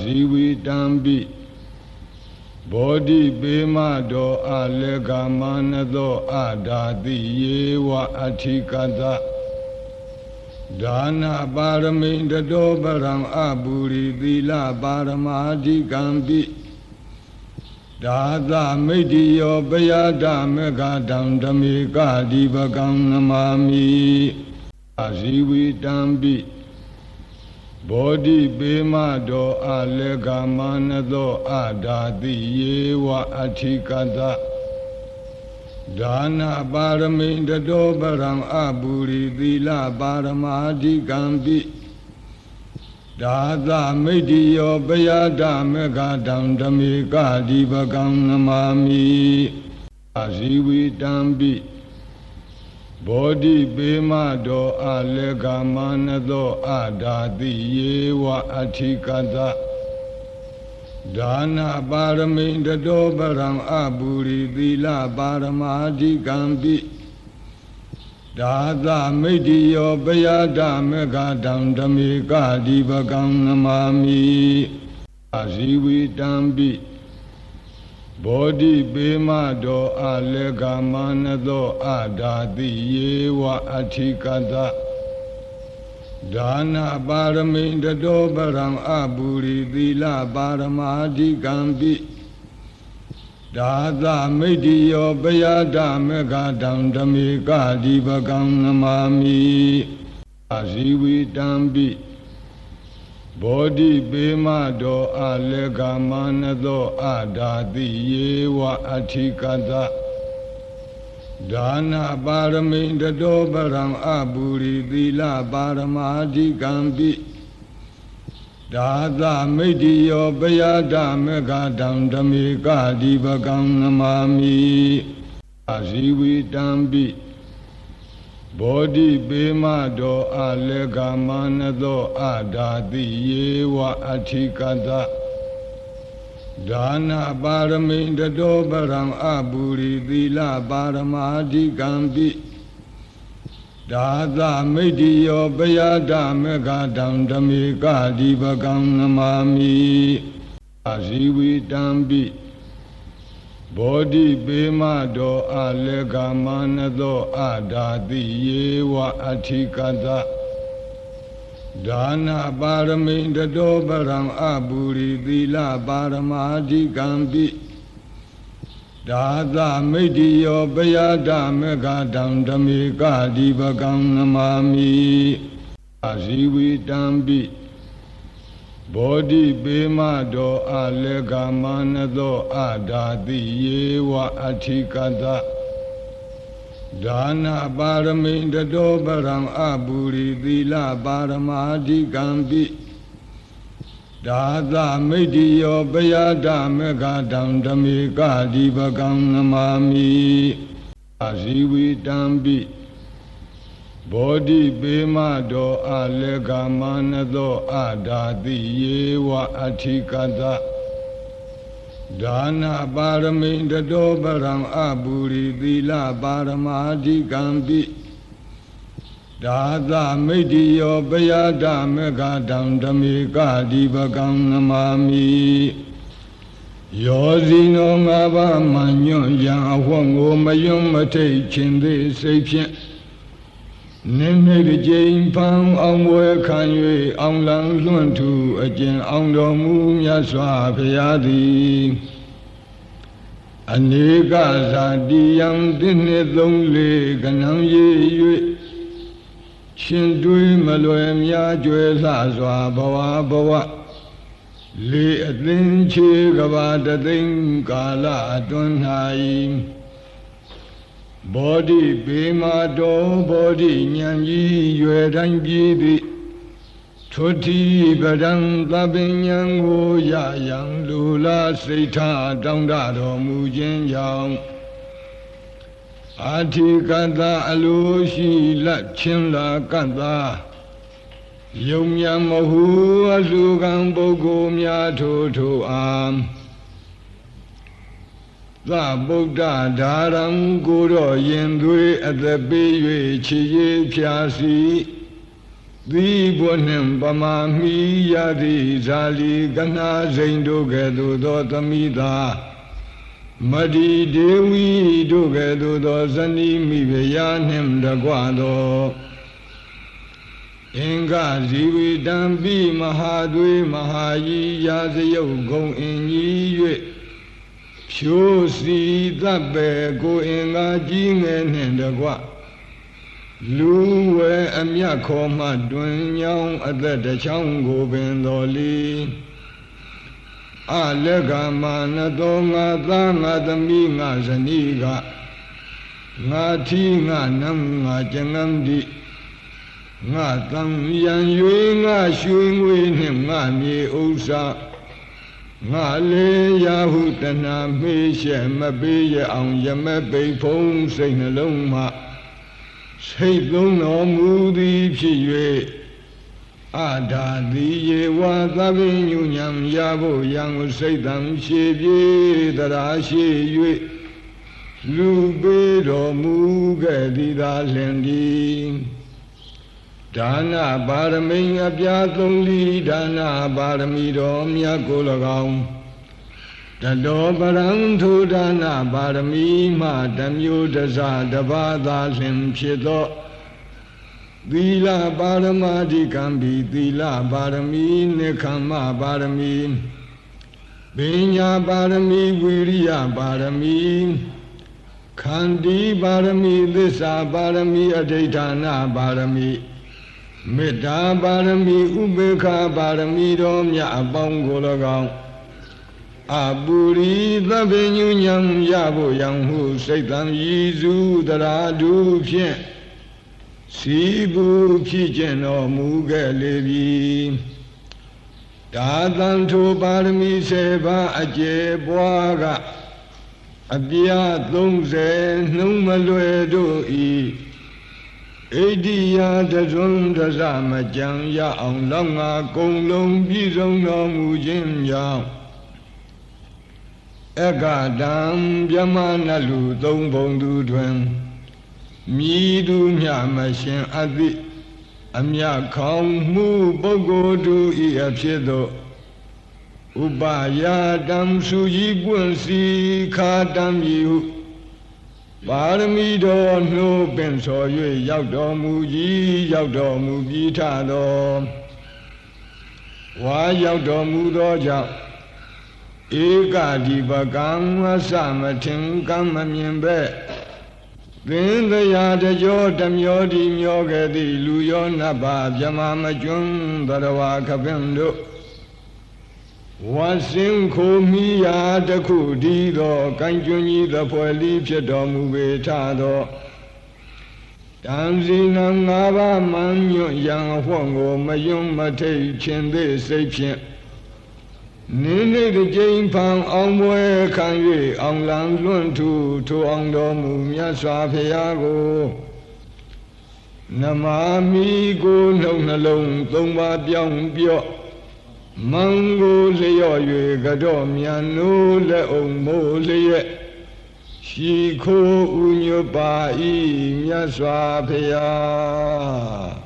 ဇီဝီတံပိဘောဓိပေမတော်အလေကမာနသောအဓာတိယေဝအထိကတဒါနာပါရမိတတောပရံအပူရိသီလပါရမာဓိကံပိဒါသမိတ္တိယောပယဒမေဃတံဓမေကဒီပကံနမာမိအဇီဝီတံပိ ဘောဓိပေမတော်အလေကမာနသောအဓာတိယေဝအထိကတဒါနာပါရမိတတောပရံအပူရိသီလပါရမာဓိကံပိဒါသမိတ္တိယောပယဒမေဃတံဓမေကဒီပကံနမာမိအဇီဝီတံပိ ဘောဓိပေမတော်အလေကမာနသောအဓာတိယေဝအထိကတဒါနာပါရမိတတောပရံအပူရိသီလပါရမာဓိကံပိဒါသမိတ္တိယောပယဒမေဃတံဓမေကဒီပကံနမာမိအဇီဝီတံပိ ဘောဓိပေမတော်အလေကမာနသောအဓာတိယေဝအထိကတဒါနာပါရမိတတောပရံအပူရိသီလပါရမာဓိကံပိဒါသမိတ္တိယောပယဒမေဃတံဓမေကဒီပကံနမာမိအဇီဝီတံပိ ဘောဓိပေမတော်အလေကမာနသောအဓာတိယေဝအထိကတဒါနာပါရမိတတောပရံအပူရိသီလပါရမာဓိကံပိဒါသမိတ္တိယောပယဒမေဃတံဓမေကဒီပကံနမာမိအဇီဝီတံပိ ဘောဓိပေမတော်အလေကမာနသောအဓာတိယေဝအထိကတဒါနာပါရမိတတောပရံအပူရိသီလပါရမာဓိကံပိဒါသမိတ္တိယောပယဒမေဃတံဓမေကဒီပကံနမာမိအဇီဝီတံပိ ဘောဓိပေမတော်အလေကမာနသောအဓာတိယေဝအထိကတဒါနာပါရမိတတောပရံအပူရိသီလပါရမာဓိကံပိဒါသမိတ္တိယောပယဒမေဃတံဓမေကဒီပကံနမာမိအဇီဝီတံပိ ဘောဓိပေမတော်အလေကမာနသောအဓာတိယေဝအထိကတဒါနာပါရမိတတောပရံအပူရိသီလပါရမာဓိကံပိဒါသမိတ္တိယောပယဒမေဃတံဓမေကဒီပကံနမာမိအဇီဝီတံပိ ဘောဓိပေမတော်အလေကမာနသောအဓာတိယေဝအထိကတဒါနာပါရမိတတောပရံအပူရိသီလပါရမာဓိကံပိဒါသမိတ္တိယောပယဒမေဃတံဓမေကဒီပကံနမာမိယောဇီနောငါးပါးမှညွန့်ရန်အဝတ်ကိုမယွန်းမထိတ်ခြင်းသေးစိတ်ဖြင့် နိမ့်နေကြိမ်ဖန်အောင်ဝဲခံ၍အောင်လံလွန့်ထူအကျင့်အောင်တော်မူမြတ်စွာဘုရားသည်အနေကဇာတိယံတိနှစ်သုံးလေးကနံရည်၍ရှင်တွေးမလွယ်များကြွယ်လှစွာဘဝဘဝလေးအသင်ချေကဘာတသိန်းကာလအတွန်း၌ ဘောဓိပေမာတော်ဘောဓိဉာဏ်ကြီးရွယ်တိုင်းပြည့်သည်ထွတိပဒံသဗ္ဗဉံကိုရယံလူလာစိတ်ထားတောင်းတတော်မူခြင်းကြောင့်အာထိကတအလိုရှိလက်ချင်းလာကတ္တာယုံမြမဟုအလူကံပုဂ္ဂိုလ်များထို့ထို့အာ သဗုဒ္ဓဓာရံကိုတော့ရင်သွေးအသက်ပေး၍ခြေရည်ဖြာစီသီဘုနှင့်ပမာမီယတိဇာလီကနာစိန်တို့ကဲ့သို့သောသမိသာမတိဒေဝီတို့ကဲ့သို့သောဇနီးမိဖုရားနှင့်တကွသောအင်္ဂဇီဝိတံပိမဟာသွေမဟာယီရာဇယုတ်ဂုံအင်ကြီး၍ ဖြိုးစီတပ်ပဲကိုအင်္ဂါကြီးငယ်နှင့်တကွလူဝဲအမြတ်ခေါ်မှတွင်ညောင်းအသက်တစ်ချောင်းကိုပင်တော်လီအလက်ကမာနတော်ငါသားငါသမီးငါဇနီးကငါထီငါနမ်ငါကျငမ်ဒီငါတံရန်ရွေငါရွှေငွေနှင့်ငါမြေဥစ္စာ ငါလေရာဟုတနာမေးရှက်မပေးရအောင်ယမပိဖုံးစိတ်နှလုံးမှစိတ်သုံးတော်မူသည်ဖြစ်၍အာဒါတိယေဝသဗ္ဗညုညံရဖို့ယံစိတ်တံရှေပြေတရာရှိ၍လူပေးတော်မူခဲ့သည်သာလင်သည် ဒါနပါရမီအပြာသုံးလီဒါနပါရမီတော်မြတ်ကို၎င်းတတော်ပရံထုဒါနပါရမီမှတမျိုးတစားတပါးသာလင်ဖြစ်သောသီလပါရမဓိကံဘီသီလပါရမီနိခမ္မပါရမီပညာပါရမီဝိရိယပါရမီခန္တီပါရမီသစ္စာပါရမီအဋိဌာဏပါရမီ မေတ္တာပါရမီဥပေက္ခပါရမီတော်မြတ်အပေါင်းကို၎င်းအပူရိသဗ္ဗညုညံရဖို့ယံဟုစိတ်တံရည်စုတရာဒုဖြင့်စီဘူးဖြစ်ကျင်တော်မူခဲ့လေပြီဒါသံထိုပါရမီ7ပါးအကျေပွားကအပြာ30နှုံးမလွယ်တို့ဤ ဣတိယတဇွန်တဇမကြံရအောင်လောက်ငါကုံလုံးပြည့်စုံတော်မူခြင်းကြောင့်အကတံမြမနလူသုံးဘုံသူတွင်မြည်သူမြမရှင်အသိအမြခေါင်မှုပုဂ္ဂိုလ်သူဤအဖြစ်သို့ဥပါယာတံစုကြီးပွင့်စီခါတံမြည်ဟု ပါရမီတော်နှိုးပင်စော်၍ရောက်တော်မူကြီးရောက်တော်မူပြီးထတော်ဝါရောက်တော်မူသောကြောင့်ဧကဒီပကံဝဆမထင်ကံမမြင်ပဲသင်္တရာတကြောတမျောဒီမျောခဲ့သည်လူရောနတ်ပါမြမမကျွန်းတရဝခပင်တို့ ဝါစင်ခိုမိယာတခုဒီသောကံကျွန်းကြီးသဖွယ်လီဖြစ်တော်မူပေထသောတံစီနံငါးပါးမံညွတ်ရန်ဟွန်ကိုမယွန်းမထိတ်ခြင်းသေးစိတ်ဖြင့်နိနေတကြိမ်ဖန်အောင်ပွဲခံ၍အောင်လံလွန့်ထူထိုအောင်တော်မူမြတ်စွာဘုရားကိုနမာမိကိုနှုတ်နှလုံးသုံးပါးပြောင်းပြော့ မံကိုလျော့၍ကတော့မြန်နိုးလက်အောင်မိုးလျက်ရှိခိုးဥညွတ်ပါဤမြတ်စွာဘုရား